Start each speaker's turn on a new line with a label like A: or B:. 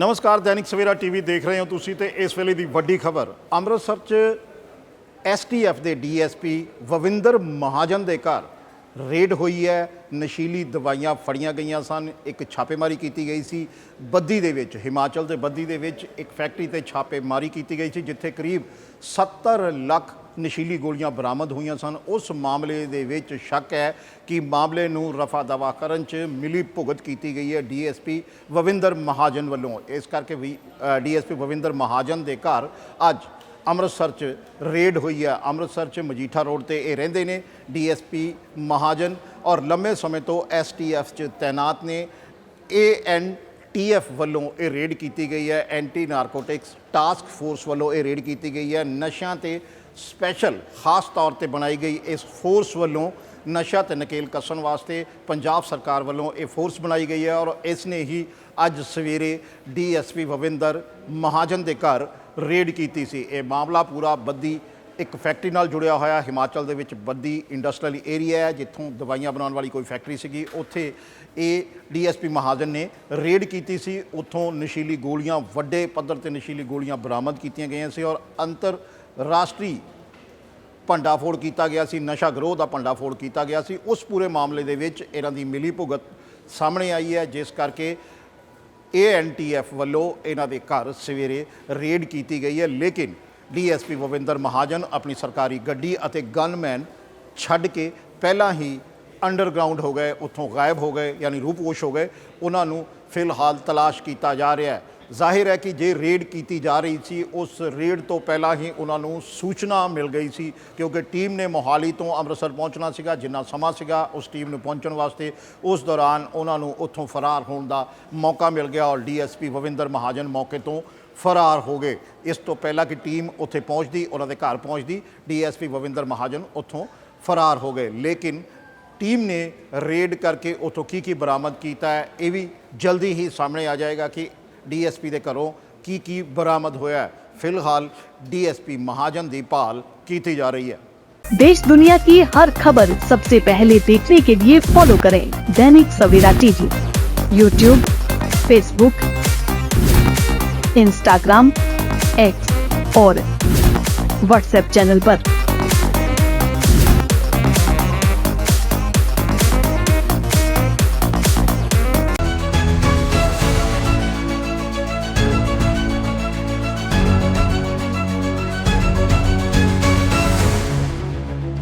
A: ਨਮਸਕਾਰ, ਦੈਨਿਕ ਸਵੇਰਾ ਟੀਵੀ ਦੇਖ ਰਹੇ ਹੋ ਤੁਸੀਂ ਤੇ ਇਸ ਵੇਲੇ ਦੀ ਵੱਡੀ ਖਬਰ। ਅੰਮ੍ਰਿਤਸਰ 'ਚ ਐਸਟੀਐਫ ਦੇ ਡੀਐਸਪੀ ਵਵਿੰਦਰ ਮਹਾਜਨ ਦੇ ਘਰ ਰੇਡ ਹੋਈ ਹੈ। ਨਸ਼ੀਲੀ ਦਵਾਈਆਂ ਫੜੀਆਂ ਗਈਆਂ ਸਨ। ਇੱਕ ਛਾਪੇਮਾਰੀ ਕੀਤੀ ਗਈ ਸੀ। ਬੱਦੀ ਦੇ ਵਿੱਚ, ਹਿਮਾਚਲ ਦੇ ਬੱਦੀ ਦੇ ਵਿੱਚ ਇੱਕ ਫੈਕਟਰੀ ਤੇ ਛਾਪੇਮਾਰੀ ਕੀਤੀ ਗਈ ਸੀ, ਜਿੱਥੇ ਕਰੀਬ 70 ਲੱਖ ਨਸ਼ੀਲੀ ਗੋਲੀਆਂ ਬਰਾਮਦ ਹੋਈਆਂ ਸਨ। ਉਸ ਮਾਮਲੇ ਦੇ ਵਿੱਚ ਸ਼ੱਕ ਹੈ ਕਿ ਮਾਮਲੇ ਨੂੰ ਰਫਾ ਦਵਾ ਕਰਨ 'ਚ ਮਿਲੀ ਭੁਗਤ ਕੀਤੀ ਗਈ ਹੈ ਡੀਐਸਪੀ ਵਵਿੰਦਰ ਮਹਾਜਨ ਵੱਲੋਂ। ਇਸ ਕਰਕੇ ਵੀ ਡੀਐਸਪੀ ਵਵਿੰਦਰ ਮਹਾਜਨ ਦੇ ਘਰ ਅੱਜ ਅੰਮ੍ਰਿਤਸਰ 'ਚ ਰੇਡ ਹੋਈ ਹੈ। ਅੰਮ੍ਰਿਤਸਰ 'ਚ ਮਜੀਠਾ ਰੋਡ ਤੇ ਇਹ ਰਹਿੰਦੇ ਨੇ ਡੀਐਸਪੀ ਮਹਾਜਨ ਔਰ ਲੰਮੇ ਸਮੇਂ ਤੋਂ ਐਸਟੀਐਫ 'ਚ ਤਾਇਨਾਤ ਨੇ। ਏ ਏਐਨ ਟੀਐਫ ਵੱਲੋਂ ਇਹ ਰੇਡ ਕੀਤੀ ਗਈ ਹੈ ਐਂਟੀ ਨਾਰਕੋਟਿਕਸ ਟਾਸਕ ਫੋਰਸ ਵੱਲੋਂ ਇਹ ਰੇਡ ਕੀਤੀ ਗਈ ਹੈ। ਨਸ਼ਿਆਂ ਤੇ ਸਪੈਸ਼ਲ ਖਾਸ ਤੌਰ ਤੇ ਬਣਾਈ ਗਈ ਇਸ ਫੋਰਸ ਵੱਲੋਂ ਨਸ਼ਾ ਤੇ ਨਕੇਲ ਕੱਸਣ ਵਾਸਤੇ ਪੰਜਾਬ ਸਰਕਾਰ ਵੱਲੋਂ ਇਹ ਫੋਰਸ ਬਣਾਈ ਗਈ ਹੈ ਔਰ ਇਸ ਨੇ ਹੀ ਅੱਜ ਸਵੇਰੇ ਡੀਐਸਪੀ ਭਵਿੰਦਰ ਮਹਾਜਨ ਦੇ ਘਰ ਰੇਡ ਕੀਤੀ ਸੀ। ਇਹ ਮਾਮਲਾ ਪੂਰਾ ਬੱਦੀ ਇੱਕ ਫੈਕਟਰੀ ਨਾਲ ਜੁੜਿਆ ਹੋਇਆ ਹਿਮਾਚਲ ਦੇ ਵਿੱਚ ਬੱਦੀ ਇੰਡਸਟਰੀਅਲ ਏਰੀਆ ਹੈ, ਜਿੱਥੋਂ ਦਵਾਈਆਂ ਬਣਾਉਣ ਵਾਲੀ ਕੋਈ ਫੈਕਟਰੀ ਸੀਗੀ। ਉੱਥੇ ਇਹ ਡੀਐਸਪੀ ਮਹਾਜਨ ਨੇ ਰੇਡ ਕੀਤੀ ਸੀ। ਉੱਥੋਂ ਨਸ਼ੀਲੀ ਗੋਲੀਆਂ, ਵੱਡੇ ਪੱਧਰ ਤੇ ਨਸ਼ੀਲੀ ਗੋਲੀਆਂ ਬਰਾਮਦ ਕੀਤੀਆਂ ਗਈਆਂ ਸੀ ਔਰ ਅੰਤਰ ਰਾਸ਼ਟਰੀ ਭੰਡਾਫੋੜ ਕੀਤਾ ਗਿਆ ਸੀ। ਨਸ਼ਾ ਗਰੋਹ ਦਾ ਭੰਡਾਫੋੜ ਕੀਤਾ ਗਿਆ ਸੀ। ਉਸ ਪੂਰੇ ਮਾਮਲੇ ਦੇ ਵਿੱਚ ਇਹਨਾਂ ਦੀ ਮਿਲੀ ਭੁਗਤ ਸਾਹਮਣੇ ਆਈ ਹੈ, ਜਿਸ ਕਰਕੇ ਏਐਨਟੀਐਫ ਵੱਲੋਂ ਇਹਨਾਂ ਦੇ ਘਰ ਸਵੇਰੇ ਰੇਡ ਕੀਤੀ ਗਈ ਹੈ। ਲੇਕਿਨ ਡੀਐਸਪੀ ਭਵਿੰਦਰ ਮਹਾਜਨ ਆਪਣੀ ਸਰਕਾਰੀ ਗੱਡੀ ਅਤੇ ਗਨਮੈਨ ਛੱਡ ਕੇ ਪਹਿਲਾਂ ਹੀ ਅੰਡਰਗਰਾਉਂਡ ਹੋ ਗਏ, ਉੱਥੋਂ ਗਾਇਬ ਹੋ ਗਏ, ਯਾਨੀ ਰੂਪੋਸ਼ ਹੋ ਗਏ, ਉਹਨਾਂ ਨੂੰ ਫਿਲਹਾਲ ਤਲਾਸ਼ ਕੀਤਾ ਜਾ ਰਿਹਾ ਹੈ। ਜ਼ਾਹਿਰ ਹੈ ਕਿ ਜੇ ਰੇਡ ਕੀਤੀ ਜਾ ਰਹੀ ਸੀ, ਉਸ ਰੇਡ ਤੋਂ ਪਹਿਲਾਂ ਹੀ ਉਹਨਾਂ ਨੂੰ ਸੂਚਨਾ ਮਿਲ ਗਈ ਸੀ, ਕਿਉਂਕਿ ਟੀਮ ਨੇ ਮੋਹਾਲੀ ਤੋਂ ਅੰਮ੍ਰਿਤਸਰ ਪਹੁੰਚਣਾ ਸੀਗਾ, ਜਿੰਨਾ ਸਮਾਂ ਸੀਗਾ ਉਸ ਟੀਮ ਨੂੰ ਪਹੁੰਚਣ ਵਾਸਤੇ, ਉਸ ਦੌਰਾਨ ਉਹਨਾਂ ਨੂੰ ਉੱਥੋਂ ਫਰਾਰ ਹੋਣ ਦਾ ਮੌਕਾ ਮਿਲ ਗਿਆ ਔਰ ਡੀਐਸਪੀ ਭਵਿੰਦਰ ਮਹਾਜਨ ਮੌਕੇ ਤੋਂ ਫਰਾਰ ਹੋ ਗਏ। ਇਸ ਤੋਂ ਪਹਿਲਾਂ ਕਿ ਟੀਮ ਉੱਥੇ ਪਹੁੰਚਦੀ, ਉਹਨਾਂ ਦੇ ਘਰ ਪਹੁੰਚਦੀ, ਡੀਐਸਪੀ ਭਵਿੰਦਰ ਮਹਾਜਨ ਉੱਥੋਂ ਫਰਾਰ ਹੋ ਗਏ। ਲੇਕਿਨ ਟੀਮ ਨੇ ਰੇਡ ਕਰਕੇ ਉੱਥੋਂ ਕੀ ਕੀ ਬਰਾਮਦ ਕੀਤਾ ਹੈ ਇਹ ਵੀ ਜਲਦੀ ਹੀ ਸਾਹਮਣੇ ਆ ਜਾਏਗਾ ਕਿ ਡੀਐਸਪੀ ਦੇ ਘਰੋਂ ਕੀ ਕੀ ਬਰਾਮਦ ਹੋਇਆ ਹੈ ਫਿਲਹਾਲ ਡੀਐਸਪੀ ਮਹਾਜਨ ਦੀ ਭਾਲ ਕੀਤੀ ਜਾ ਰਹੀ ਹੈ
B: देश दुनिया की हर खबर सबसे पहले देखने के लिए फॉलो करें Dainik Savera TV YouTube Facebook Instagram X और व्हाट्सएप चैनल पर।